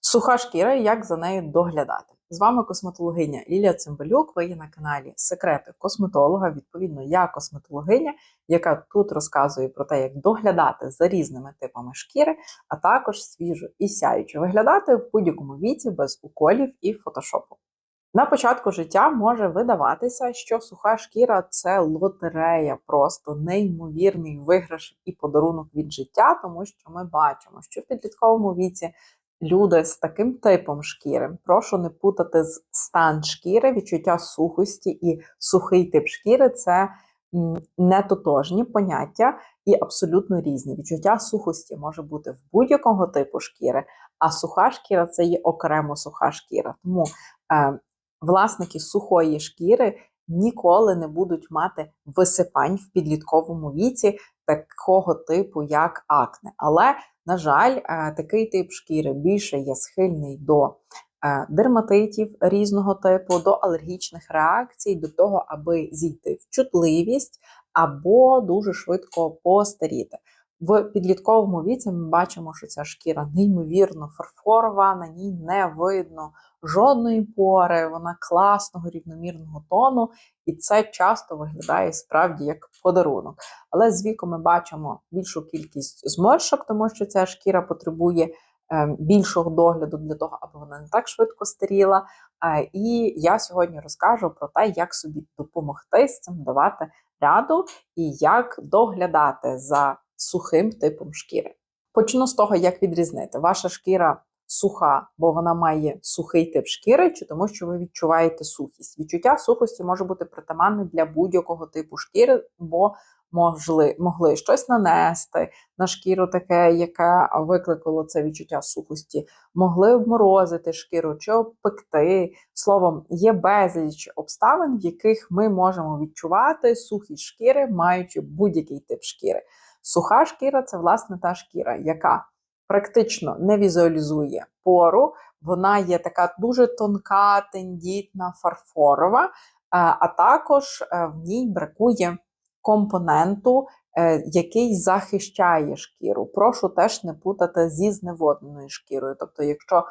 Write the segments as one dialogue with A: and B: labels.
A: Суха шкіра і як за нею доглядати. З вами косметологиня Лілія Цимбалюк. Ви є на каналі Секрети косметолога. Відповідно, я косметологиня, яка тут розказує про те, як доглядати за різними типами шкіри, а також свіжо і сяюче виглядати в будь-якому віці без уколів і фотошопу. На початку життя може видаватися, що суха шкіра це лотерея, просто неймовірний виграш і подарунок від життя, тому що ми бачимо, що в підлітковому віці люди з таким типом шкіри, прошу не путати з стан шкіри, відчуття сухості і сухий тип шкіри це не тотожні поняття і абсолютно різні. Відчуття сухості може бути в будь-якого типу шкіри, а суха шкіра це є окремо суха шкіра. Тому е, власники сухої шкіри ніколи не будуть мати висипань в підлітковому віці такого типу, як акне. Але, на жаль, е, такий тип шкіри більше є схильний до е, дерматитів різного типу, до алергічних реакцій, до того, аби зійти в чутливість або дуже швидко постаріти. В підлітковому віці ми бачимо, що ця шкіра неймовірно фарфорова, на ній не видно жодної пори, вона класного рівномірного тону, і це часто виглядає справді як подарунок. Але з віком ми бачимо більшу кількість зморшок, тому що ця шкіра потребує ем, більшого догляду для того, аби вона не так швидко старіла. І я сьогодні розкажу про те, як собі допомогти з цим давати ряду і як доглядати за сухим типом шкіри. Почну з того, як відрізнити. Ваша шкіра суха, бо вона має сухий тип шкіри, чи тому, що ви відчуваєте сухість. Відчуття сухості може бути притаманне для будь-якого типу шкіри, бо могли, могли щось нанести на шкіру, таке, яке викликало це відчуття сухості, могли обморозити шкіру чи обпекти. Словом, є безліч обставин, в яких ми можемо відчувати сухість шкіри, маючи будь-який тип шкіри. Суха шкіра це власне та шкіра, яка практично не візуалізує пору. Вона є така дуже тонка, тендітна, фарфорова, е, а також е, в ній бракує компоненту, е, який захищає шкіру. Прошу теж не путати зі зневодненою шкірою. Тобто, якщо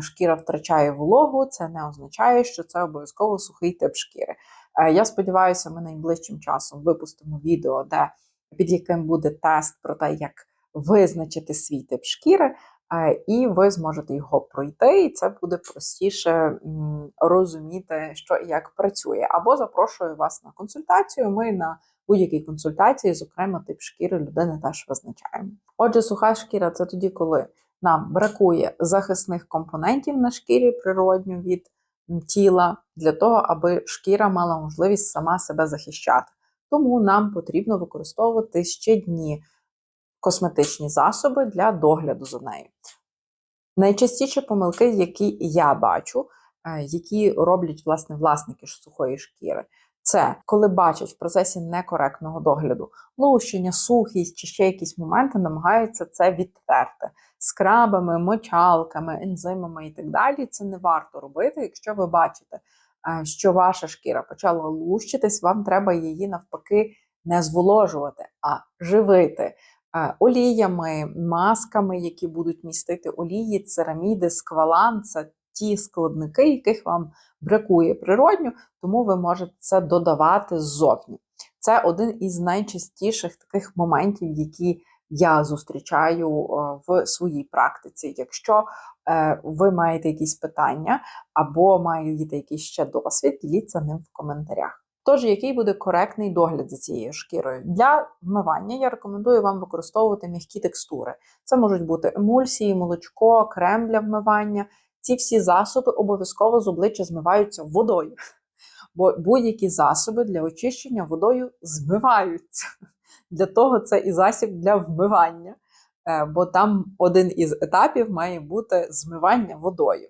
A: шкіра втрачає вологу, це не означає, що це обов'язково сухий тип шкіри. Я сподіваюся, ми найближчим часом випустимо відео, де під яким буде тест про те, як визначити свій тип шкіри, і ви зможете його пройти, і це буде простіше розуміти, що і як працює. Або запрошую вас на консультацію. Ми на будь-якій консультації, зокрема, тип шкіри людини теж визначаємо. Отже, суха шкіра це тоді, коли нам бракує захисних компонентів на шкірі природньо від тіла, для того, аби шкіра мала можливість сама себе захищати. Тому нам потрібно використовувати щодні косметичні засоби для догляду за нею. Найчастіші помилки, які я бачу, е, які роблять власне власники сухої шкіри, це коли бачать в процесі некоректного догляду лущення, сухість чи ще якісь моменти, намагаються це відтерти скрабами, мочалками, ензимами і так далі. Це не варто робити, якщо ви бачите, що ваша шкіра почала лущитись, вам треба її навпаки не зволожувати, а живити. Е, оліями, масками, які будуть містити олії, цераміди, сквалан це ті складники, яких вам бракує природньо, тому ви можете це додавати ззовні. Це один із найчастіших таких моментів, які я зустрічаю е, в своїй практиці. Якщо е, ви маєте якісь питання або маєте якийсь ще досвід, діліться ним в коментарях. Тож, який буде коректний догляд за цією шкірою? Для вмивання я рекомендую вам використовувати м'які текстури. Це можуть бути емульсії, молочко, крем для вмивання. Ці всі засоби обов'язково з обличчя змиваються водою. Бо будь-які засоби для очищення водою змиваються. Для того це і засіб для вмивання, е, бо там один із етапів має бути змивання водою.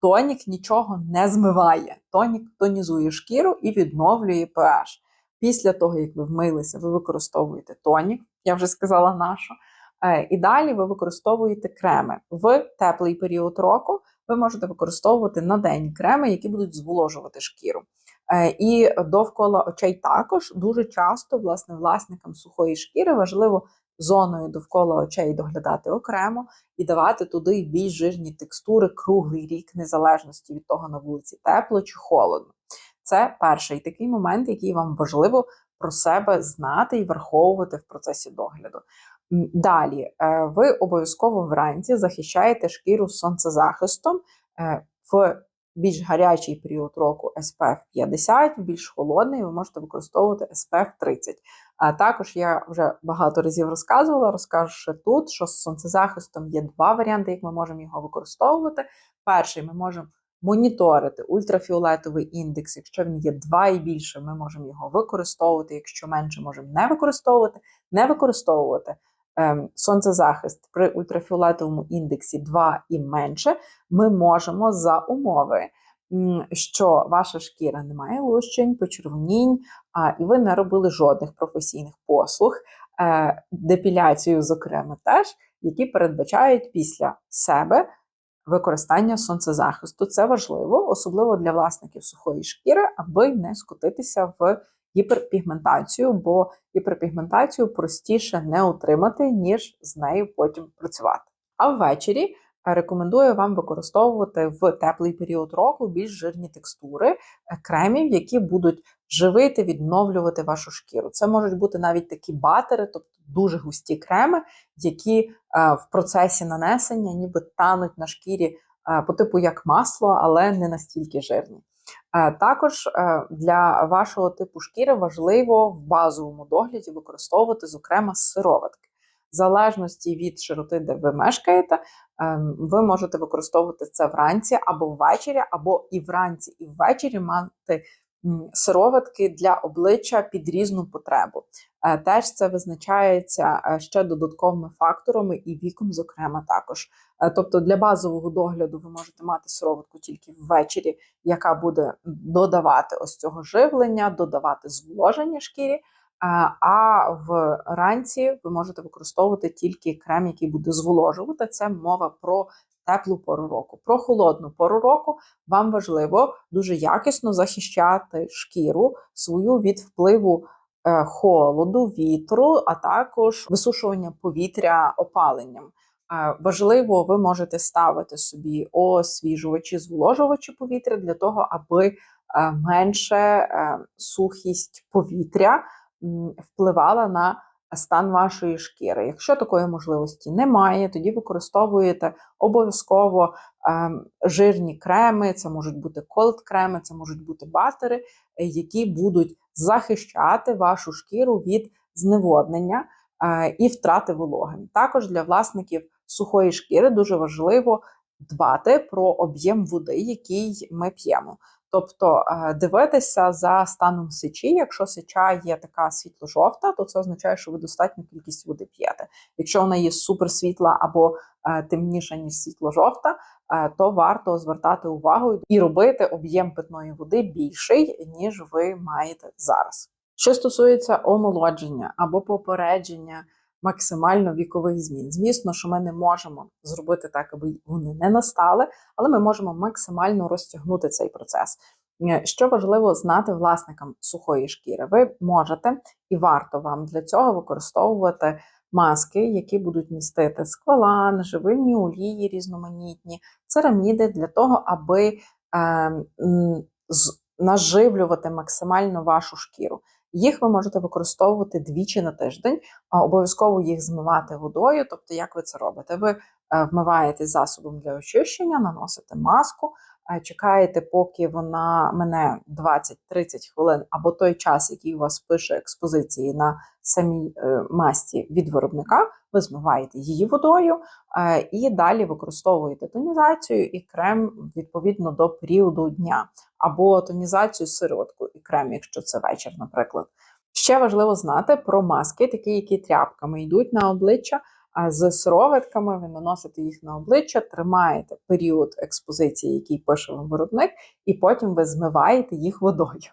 A: Тонік нічого не змиває. Тонік тонізує шкіру і відновлює pH. Після того, як ви вмилися, ви використовуєте тонік, я вже сказала нашу. Е, і далі ви використовуєте креми. В теплий період року ви можете використовувати на день креми, які будуть зволожувати шкіру. Е, і довкола очей також дуже часто, власне, власникам сухої шкіри важливо зоною довкола очей доглядати окремо і давати туди більш жирні текстури круглий рік, незалежності від того на вулиці тепло чи холодно. Це перший такий момент, який вам важливо про себе знати і враховувати в процесі догляду. Далі, е, ви обов'язково вранці захищаєте шкіру сонцезахистом е, в більш гарячий період року SPF 50, більш холодний ви можете використовувати SPF 30. А також я вже багато разів розказувала, розкажу ще тут, що з сонцезахистом є два варіанти, як ми можемо його використовувати. Перший ми можемо моніторити ультрафіолетовий індекс. Якщо він є 2 і більше, ми можемо його використовувати. Якщо менше, можемо не використовувати, не використовувати. Ем, Сонцезахист при ультрафіолетовому індексі 2 і менше, ми можемо за умови, що ваша шкіра не має лущень, почервонінь, і ви не робили жодних професійних послуг, е, депіляцію, зокрема, теж, які передбачають після себе використання сонцезахисту. Це важливо, особливо для власників сухої шкіри, аби не скотитися в гіперпігментацію, бо гіперпігментацію простіше не утримати, ніж з нею потім працювати. А ввечері рекомендую вам використовувати в теплий період року більш жирні текстури е, кремів, які будуть живити, відновлювати вашу шкіру. Це можуть бути навіть такі батери, тобто дуже густі креми, які е, в процесі нанесення ніби тануть на шкірі е, по типу як масло, але не настільки жирні. Е, Також е, для вашого типу шкіри важливо в базовому догляді використовувати, зокрема, сироватки. В залежності від широти, де ви мешкаєте, ем, ви можете використовувати це вранці або ввечері, або і вранці, і ввечері мати сироватки для обличчя під різну потребу. Е, Теж це визначається е, ще додатковими факторами і віком, зокрема, також. Е, Тобто для базового догляду ви можете мати сироватку тільки ввечері, яка буде додавати ось цього живлення, додавати зволоження шкірі. А вранці ви можете використовувати тільки крем, який буде зволожувати. Це мова про теплу пору року. Про холодну пору року вам важливо дуже якісно захищати шкіру свою від впливу е, холоду, вітру, а також висушування повітря опаленням. Е, Важливо, ви можете ставити собі освіжувачі, зволожувачі повітря для того, аби е, менше сухість повітря впливала на стан вашої шкіри. Якщо такої можливості немає, тоді використовуєте обов'язково ем, жирні креми, це можуть бути колд-креми, це можуть бути батери, які будуть захищати вашу шкіру від зневоднення е, і втрати вологи. Також для власників сухої шкіри дуже важливо дбати про об'єм води, який ми п'ємо. Тобто е, дивитися за станом сечі. Якщо сеча є така світло-жовта, то це означає, що ви достатню кількість води п'єте. Якщо вона є суперсвітла або е, темніша, ніж світло-жовта, е, то варто звертати увагу і робити об'єм питної води більший, ніж ви маєте зараз. Що стосується омолодження або попередження максимально вікових змін. Звісно, що ми не можемо зробити так, аби вони не настали, але ми можемо максимально розтягнути цей процес. Е, Що важливо знати власникам сухої шкіри, ви можете і варто вам для цього використовувати маски, які будуть містити сквалан, живильні олії різноманітні, цераміди для того, аби е, наживлювати максимально вашу шкіру. Їх ви можете використовувати двічі на тиждень, а обов'язково їх змивати водою. Тобто, як ви це робите? Ви е, вмиваєте засобом для очищення, наносите маску, чекаєте, поки вона мене 20-30 хвилин, або той час, який у вас пише експозиції на самій е, масці від виробника. Ви змиваєте її водою е, і далі використовуєте тонізацію і крем відповідно до періоду дня, або тонізацію сироватку і крем, якщо це вечір, наприклад. Ще важливо знати про маски, такі, які тряпками йдуть на обличчя. З сироватками ви наносите їх на обличчя, тримаєте період експозиції, який пише вам виробник, і потім ви змиваєте їх водою.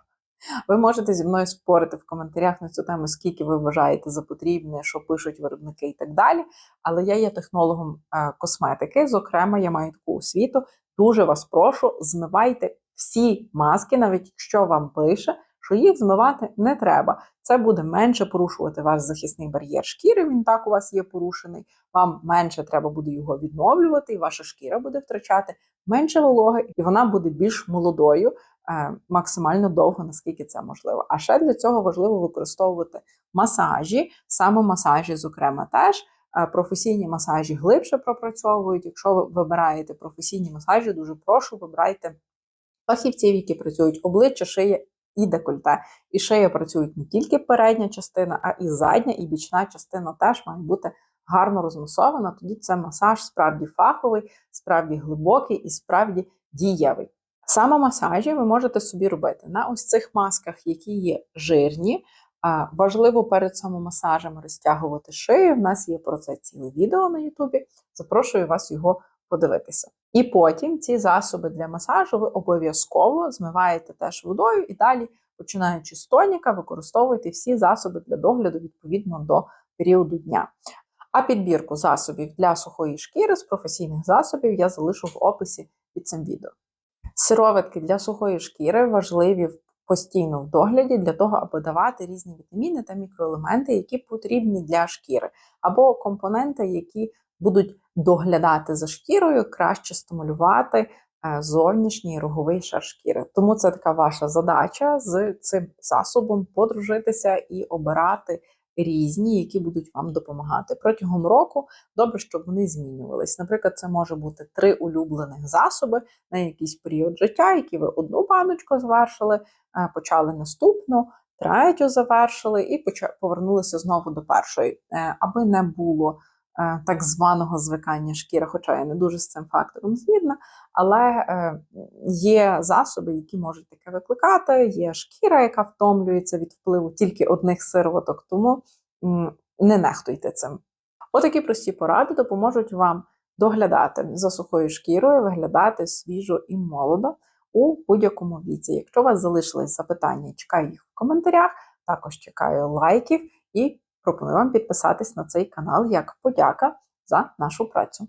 A: Ви можете зі мною спорити в коментарях на цю тему, скільки ви вважаєте за потрібне, що пишуть виробники і так далі. Але я є технологом е, косметики, зокрема, я маю таку освіту. Дуже вас прошу, змивайте всі маски, навіть якщо вам пише, що їх змивати не треба. Це буде менше порушувати ваш захисний бар'єр шкіри. Він так у вас є порушений. Вам менше треба буде його відновлювати, і ваша шкіра буде втрачати менше вологи, і вона буде більш молодою. е, Максимально довго, наскільки це можливо. А ще для цього важливо використовувати масажі, саме масажі, зокрема, теж Е, професійні масажі глибше пропрацьовують. Якщо ви вибираєте професійні масажі, дуже прошу вибирайте фахівців, які працюють обличчя, шия і декольте. І шия працюють не тільки передня частина, а і задня, і бічна частина теж має бути гарно розмасована. Тоді це масаж справді фаховий, справді глибокий і справді дієвий. Саме масажі ви можете собі робити на ось цих масках, які є жирні. Важливо перед самомасажем розтягувати шию. У нас є про це ціле відео на Ютубі. Запрошую вас його подивитися. І потім ці засоби для масажу ви обов'язково змиваєте теж водою і далі, починаючи з тоніка, використовуйте всі засоби для догляду відповідно до періоду дня. А підбірку засобів для сухої шкіри з професійних засобів я залишу в описі під цим відео. Сироватки для сухої шкіри важливі постійно в догляді для того, аби давати різні вітаміни та мікроелементи, які потрібні для шкіри, або компоненти, які будуть доглядати за шкірою, краще стимулювати е, зовнішній роговий шар шкіри. Тому це така ваша задача з цим засобом подружитися і обирати різні, які будуть вам допомагати протягом року. Добре, щоб вони змінювались. Наприклад, це може бути три улюблених засоби на якийсь період життя, які ви одну баночку завершили, е, почали наступну. Третю завершили і повернулися знову до першої, Е, аби не було так званого звикання шкіри, хоча я не дуже з цим фактором згідна, але е, є засоби, які можуть таке викликати, є шкіра, яка втомлюється від впливу тільки одних сироваток, тому не нехтуйте цим. Отакі прості поради допоможуть вам доглядати за сухою шкірою, виглядати свіжо і молодо у будь-якому віці. Якщо у вас залишились запитання, чекаю їх в коментарях, також чекаю лайків і пропоную вам підписатись на цей канал як подяка за нашу працю.